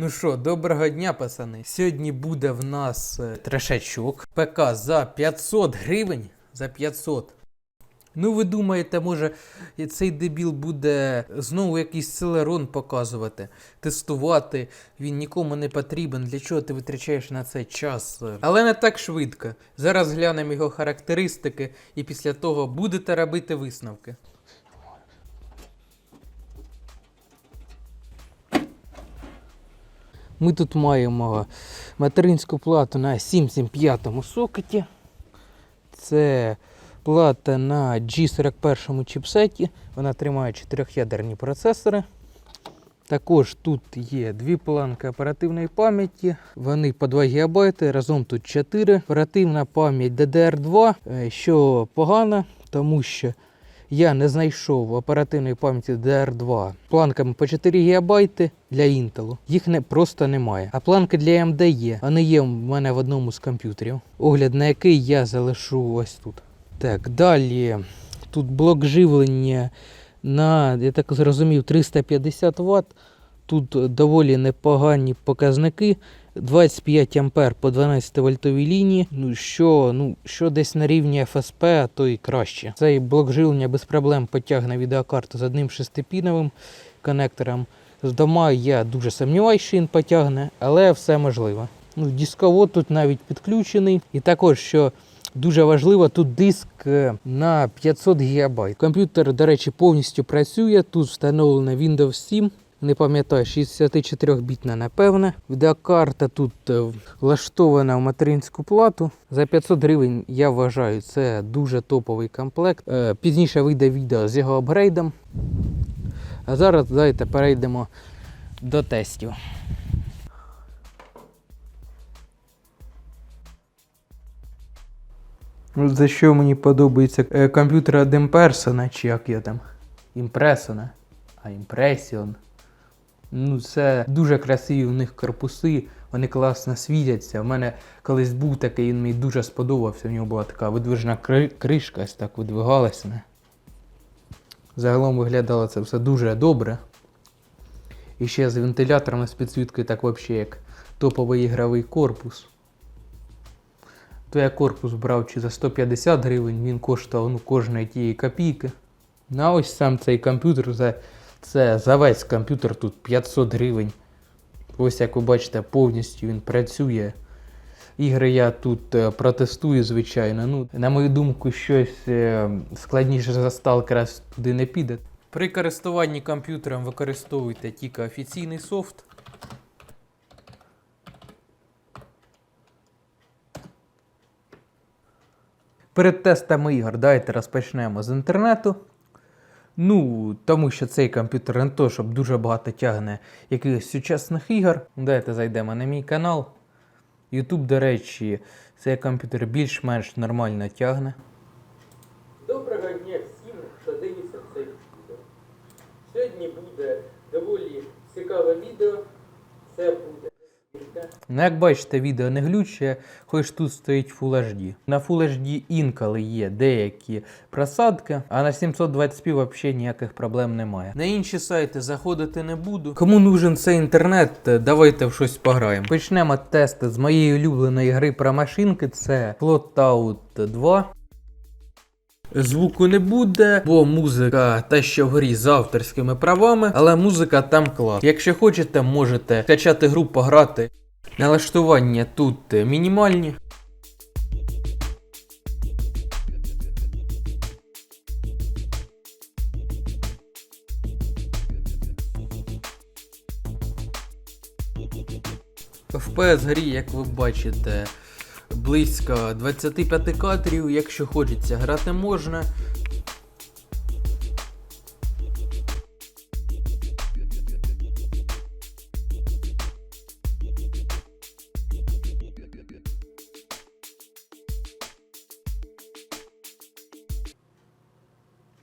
Ну що, доброго дня, пацани. Сьогодні буде в нас е, трешачок. ПК за 500 гривень. За 500. Ну, ви думаєте, може, цей дебіл буде знову якийсь селерон показувати, тестувати. Він нікому не потрібен. Для чого ти витрачаєш на це час? Але не так швидко. Зараз глянемо його характеристики, і після того будете робити висновки. Ми тут маємо материнську плату на 775 сокеті. Це плата на G41 чіпсеті. Вона тримає 4-ядерні процесори. Також тут є дві планки оперативної пам'яті. Вони по 2 ГБ, разом тут 4. Оперативна пам'ять DDR2, е, що погано, тому що я не знайшов оперативної пам'яті DDR2 планками по 4 ГБ для Intel. Їх не, просто немає. А планки для AMD є. Вони є в мене в одному з комп'ютерів. Огляд на який я залишу ось тут. Так, далі. Тут блок живлення на, я так зрозумів, 350 Вт. Тут доволі непогані показники. 25 ампер по 12 вольтовій лінії, ну що, ну що десь на рівні FSP, а то і краще. Цей блок живлення без проблем потягне відеокарту з одним шестипіновим конектором. З дома я дуже сумніваюся, що він потягне, але все можливо. Ну, дисковод тут навіть підключений. І також, що дуже важливо, тут диск е, на 500 ГБ. Комп'ютер, до речі, повністю працює. Тут встановлено Windows 7. Не пам'ятаю, 64-бітна, напевне. Відеокарта тут е, влаштована в материнську плату. За 500 гривень, я вважаю, це дуже топовий комплект. Е, Пізніше вийде відео з його апгрейдом. А зараз давайте перейдемо до тестів. Ну, За що мені подобається е, комп'ютер Impersona, чи як я там? Impressona, а Impression. Ну, це дуже красиві у них корпуси, вони класно світяться. У мене колись був такий, він мені дуже сподобався. У нього була така видвижна кри- кришка, ось так видвигалася. Загалом виглядало це все дуже добре. І ще з вентилятором з підсвіткою, так взагалі як топовий ігровий корпус. То я корпус брав чи за 150 гривень, він коштував ну, кожної тієї копійки. Ну а ось сам цей комп'ютер, за, це за весь комп'ютер тут 500 гривень. Ось як ви бачите, повністю він працює. Ігри я тут е, протестую, звичайно. Ну, на мою думку, щось е, складніше за Stalker туди не піде. При користуванні комп'ютером використовуйте тільки офіційний софт. Перед тестами ігор давайте розпочнемо з інтернету. Ну, тому що цей комп'ютер не то, щоб дуже багато тягне якихось сучасних ігор. Давайте зайдемо на мій канал. YouTube, до речі, цей комп'ютер більш-менш нормально тягне. Доброго дня всім, що дивиться це відео. Сьогодні буде доволі цікаве відео. Це буде. Ну, як бачите, відео не глюче, хоч тут стоїть Full HD. На Full HD інколи є деякі просадки, а на 720p взагалі ніяких проблем немає. На інші сайти заходити не буду. Кому нужен цей інтернет, давайте в щось пограємо. Почнемо тести з моєї улюбленої гри про машинки. Це Flotout 2. Звуку не буде, бо музика та що в грі з авторськими правами, але музика там клас. Якщо хочете, можете качати гру, пограти. Налаштування тут е, мінімальні. FPS грі, як ви бачите, близько 25 кадрів. Якщо хочеться, грати можна.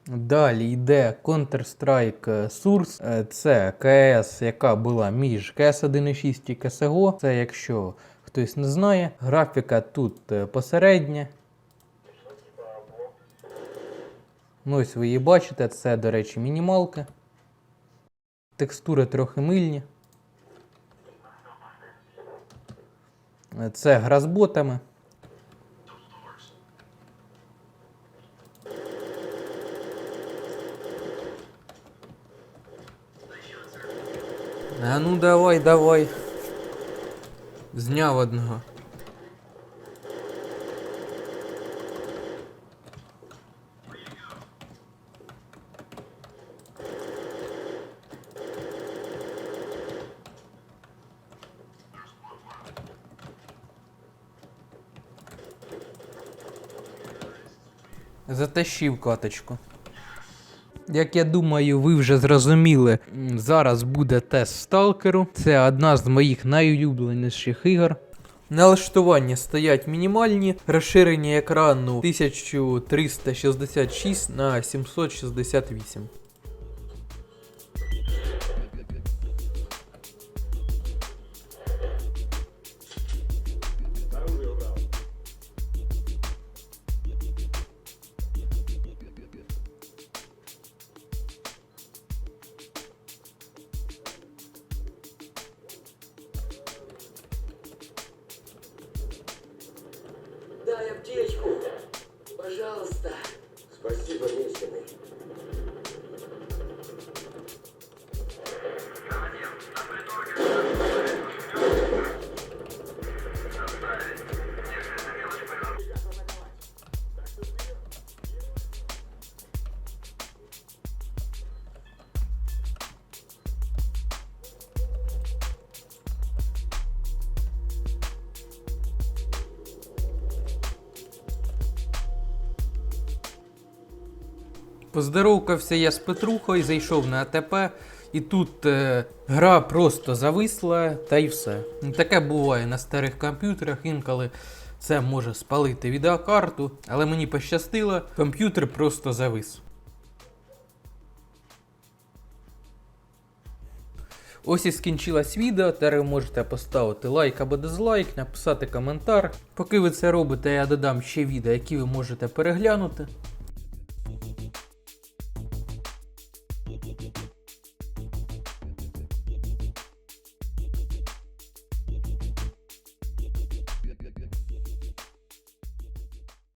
Далі йде Counter-Strike Source. Е, Це КС, яка була між КС 1.6 і КСГО. Це якщо хтось не знає. Графіка тут е, посередня. Ну, ось ви її бачите, це, до речі, мінімалка. Текстури трохи мильні. Е, Це гра з ботами. А ну давай, давай. Зняв одного. Затащив каточку. Як я думаю, ви вже зрозуміли, зараз буде тест сталкеру. Це одна з моїх найулюбленіших ігор. Налаштування стоять мінімальні, розширення екрану 1366 на 768. Поздоровкався я з Петрухою, зайшов на АТП, і тут е, гра просто зависла, та й все. Таке буває на старих комп'ютерах, інколи це може спалити відеокарту, але мені пощастило, комп'ютер просто завис. Ось і скінчилось відео, тепер ви можете поставити лайк або дизлайк, написати коментар. Поки ви це робите, я додам ще відео, які ви можете переглянути.